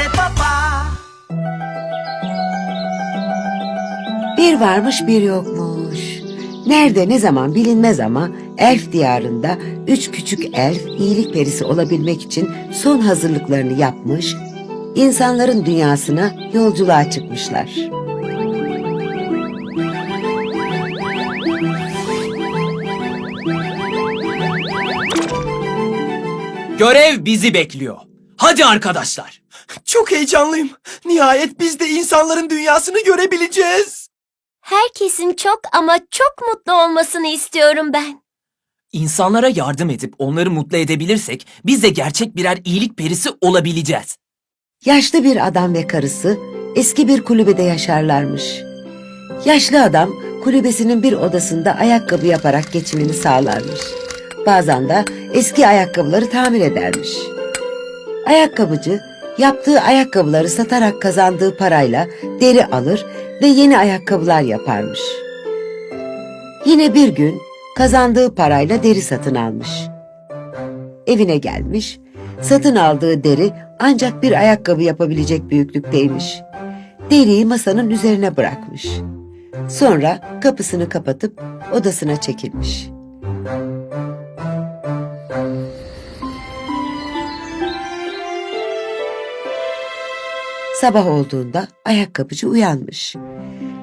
dice papá. Bir varmış bir yokmuş. Nerede ne zaman bilinmez ama elf diyarında üç küçük elf iyilik perisi olabilmek için son hazırlıklarını yapmış, insanların dünyasına yolculuğa çıkmışlar. Görev bizi bekliyor. Hadi arkadaşlar. Çok heyecanlıyım. Nihayet biz de insanların dünyasını görebileceğiz. Herkesin çok ama çok mutlu olmasını istiyorum ben. İnsanlara yardım edip onları mutlu edebilirsek biz de gerçek birer iyilik perisi olabileceğiz. Yaşlı bir adam ve karısı eski bir kulübede yaşarlarmış. Yaşlı adam kulübesinin bir odasında ayakkabı yaparak geçimini sağlarmış. Bazen de eski ayakkabıları tamir edermiş. Ayakkabıcı yaptığı ayakkabıları satarak kazandığı parayla deri alır ve yeni ayakkabılar yaparmış. Yine bir gün kazandığı parayla deri satın almış. Evine gelmiş, satın aldığı deri ancak bir ayakkabı yapabilecek büyüklükteymiş. Deriyi masanın üzerine bırakmış. Sonra kapısını kapatıp odasına çekilmiş. Sabah olduğunda ayakkabıcı uyanmış.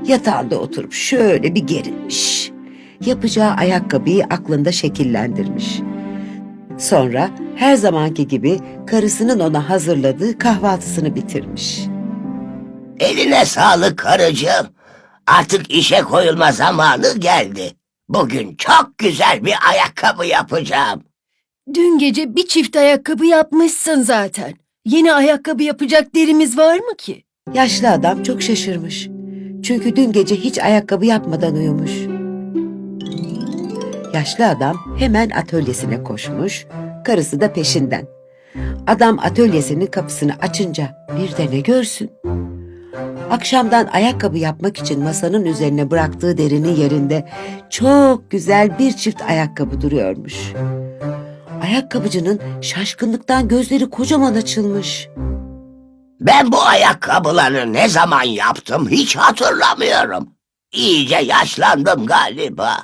Yatağında oturup şöyle bir gerilmiş. Yapacağı ayakkabıyı aklında şekillendirmiş. Sonra her zamanki gibi karısının ona hazırladığı kahvaltısını bitirmiş. Eline sağlık karıcığım. Artık işe koyulma zamanı geldi. Bugün çok güzel bir ayakkabı yapacağım. Dün gece bir çift ayakkabı yapmışsın zaten. Yeni ayakkabı yapacak derimiz var mı ki? Yaşlı adam çok şaşırmış. Çünkü dün gece hiç ayakkabı yapmadan uyumuş. Yaşlı adam hemen atölyesine koşmuş, karısı da peşinden. Adam atölyesinin kapısını açınca bir de ne görsün? Akşamdan ayakkabı yapmak için masanın üzerine bıraktığı derinin yerinde çok güzel bir çift ayakkabı duruyormuş. Ayakkabıcının şaşkınlıktan gözleri kocaman açılmış. Ben bu ayakkabıları ne zaman yaptım hiç hatırlamıyorum. İyice yaşlandım galiba.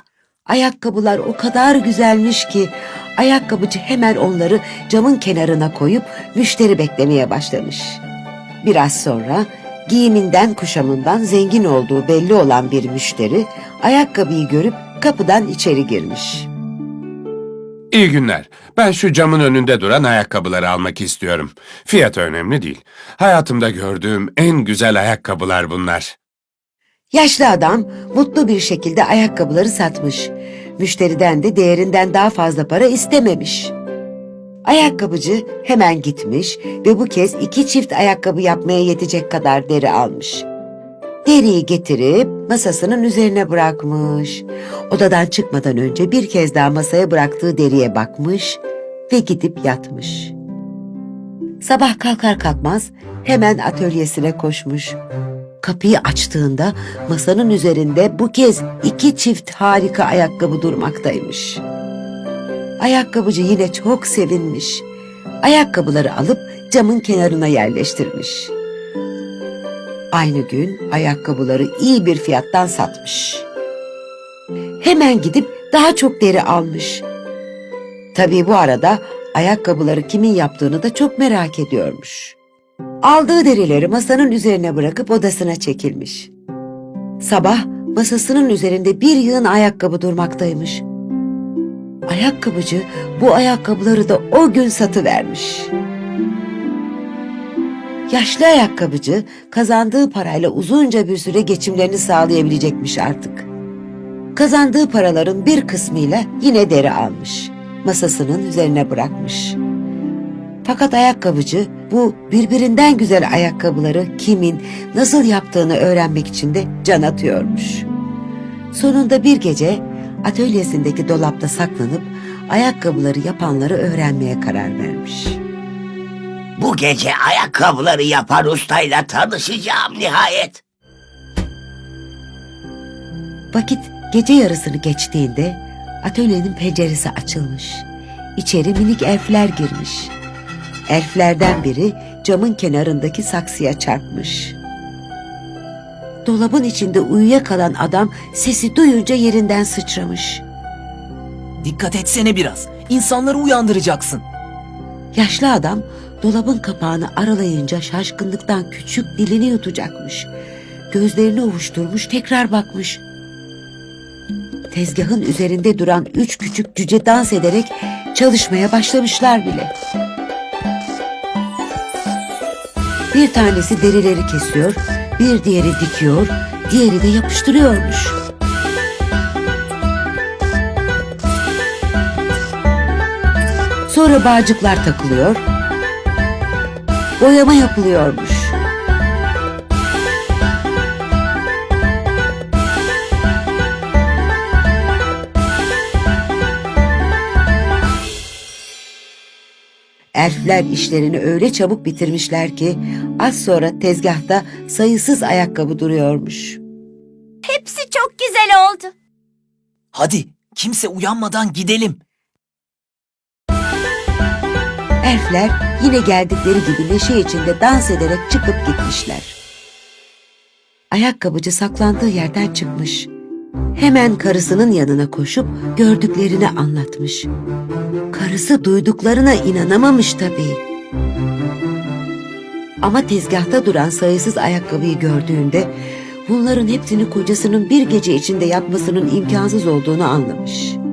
Ayakkabılar o kadar güzelmiş ki ayakkabıcı hemen onları camın kenarına koyup müşteri beklemeye başlamış. Biraz sonra giyiminden kuşamından zengin olduğu belli olan bir müşteri ayakkabıyı görüp kapıdan içeri girmiş. İyi günler. Ben şu camın önünde duran ayakkabıları almak istiyorum. Fiyatı önemli değil. Hayatımda gördüğüm en güzel ayakkabılar bunlar. Yaşlı adam mutlu bir şekilde ayakkabıları satmış. Müşteriden de değerinden daha fazla para istememiş. Ayakkabıcı hemen gitmiş ve bu kez iki çift ayakkabı yapmaya yetecek kadar deri almış. Deriyi getirip masasının üzerine bırakmış. Odadan çıkmadan önce bir kez daha masaya bıraktığı deriye bakmış ve gidip yatmış. Sabah kalkar kalkmaz hemen atölyesine koşmuş. Kapıyı açtığında masanın üzerinde bu kez iki çift harika ayakkabı durmaktaymış. Ayakkabıcı yine çok sevinmiş. Ayakkabıları alıp camın kenarına yerleştirmiş. Aynı gün ayakkabıları iyi bir fiyattan satmış. Hemen gidip daha çok deri almış. Tabii bu arada ayakkabıları kimin yaptığını da çok merak ediyormuş. Aldığı derileri masanın üzerine bırakıp odasına çekilmiş. Sabah masasının üzerinde bir yığın ayakkabı durmaktaymış. Ayakkabıcı bu ayakkabıları da o gün satıvermiş. Yaşlı ayakkabıcı kazandığı parayla uzunca bir süre geçimlerini sağlayabilecekmiş artık. Kazandığı paraların bir kısmıyla yine deri almış. Masasının üzerine bırakmış. Fakat ayakkabıcı bu birbirinden güzel ayakkabıları kimin, nasıl yaptığını öğrenmek için de can atıyormuş. Sonunda bir gece atölyesindeki dolapta saklanıp ayakkabıları yapanları öğrenmeye karar vermiş. Bu gece ayakkabıları yapan ustayla tanışacağım nihayet. Vakit gece yarısını geçtiğinde atölyenin penceresi açılmış. İçeri minik elfler girmiş. Elflerden biri camın kenarındaki saksıya çarpmış. Dolabın içinde uyuyakalan adam sesi duyunca yerinden sıçramış. Dikkat etsene biraz. İnsanları uyandıracaksın. Yaşlı adam dolabın kapağını aralayınca şaşkınlıktan küçük dilini yutacakmış. Gözlerini ovuşturmuş tekrar bakmış. Tezgahın üzerinde duran üç küçük cüce dans ederek çalışmaya başlamışlar bile. Bir tanesi derileri kesiyor, bir diğeri dikiyor, diğeri de yapıştırıyormuş. Sonra bağcıklar takılıyor, boyama yapılıyormuş. Elfler işlerini öyle çabuk bitirmişler ki az sonra tezgahta sayısız ayakkabı duruyormuş. Hepsi çok güzel oldu. Hadi kimse uyanmadan gidelim. Elfler yine geldikleri gibi neşe içinde dans ederek çıkıp gitmişler. Ayakkabıcı saklandığı yerden çıkmış. Hemen karısının yanına koşup gördüklerini anlatmış. Karısı duyduklarına inanamamış tabii. Ama tezgahta duran sayısız ayakkabıyı gördüğünde bunların hepsini kocasının bir gece içinde yapmasının imkansız olduğunu anlamış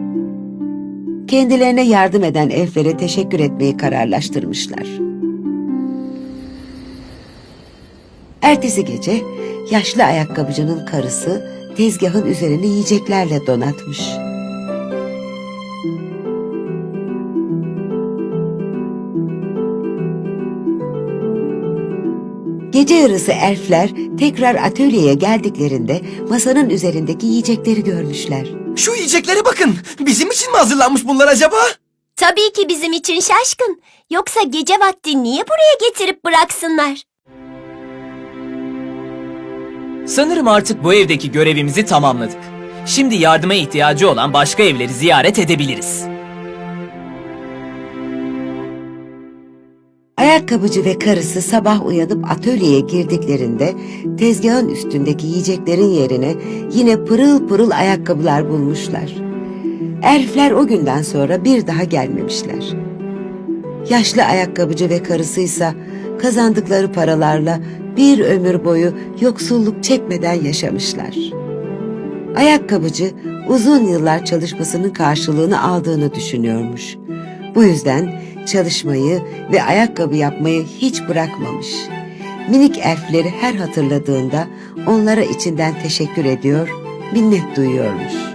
kendilerine yardım eden elflere teşekkür etmeyi kararlaştırmışlar. Ertesi gece yaşlı ayakkabıcının karısı tezgahın üzerini yiyeceklerle donatmış. Gece yarısı elfler tekrar atölyeye geldiklerinde masanın üzerindeki yiyecekleri görmüşler. Şu yiyeceklere bakın. Bizim için mi hazırlanmış bunlar acaba? Tabii ki bizim için şaşkın. Yoksa gece vakti niye buraya getirip bıraksınlar? Sanırım artık bu evdeki görevimizi tamamladık. Şimdi yardıma ihtiyacı olan başka evleri ziyaret edebiliriz. Ayakkabıcı ve karısı sabah uyanıp atölyeye girdiklerinde tezgahın üstündeki yiyeceklerin yerine yine pırıl pırıl ayakkabılar bulmuşlar. Elfler o günden sonra bir daha gelmemişler. Yaşlı ayakkabıcı ve karısıysa kazandıkları paralarla bir ömür boyu yoksulluk çekmeden yaşamışlar. Ayakkabıcı uzun yıllar çalışmasının karşılığını aldığını düşünüyormuş. Bu yüzden çalışmayı ve ayakkabı yapmayı hiç bırakmamış. Minik elfleri her hatırladığında onlara içinden teşekkür ediyor, minnet duyuyormuş.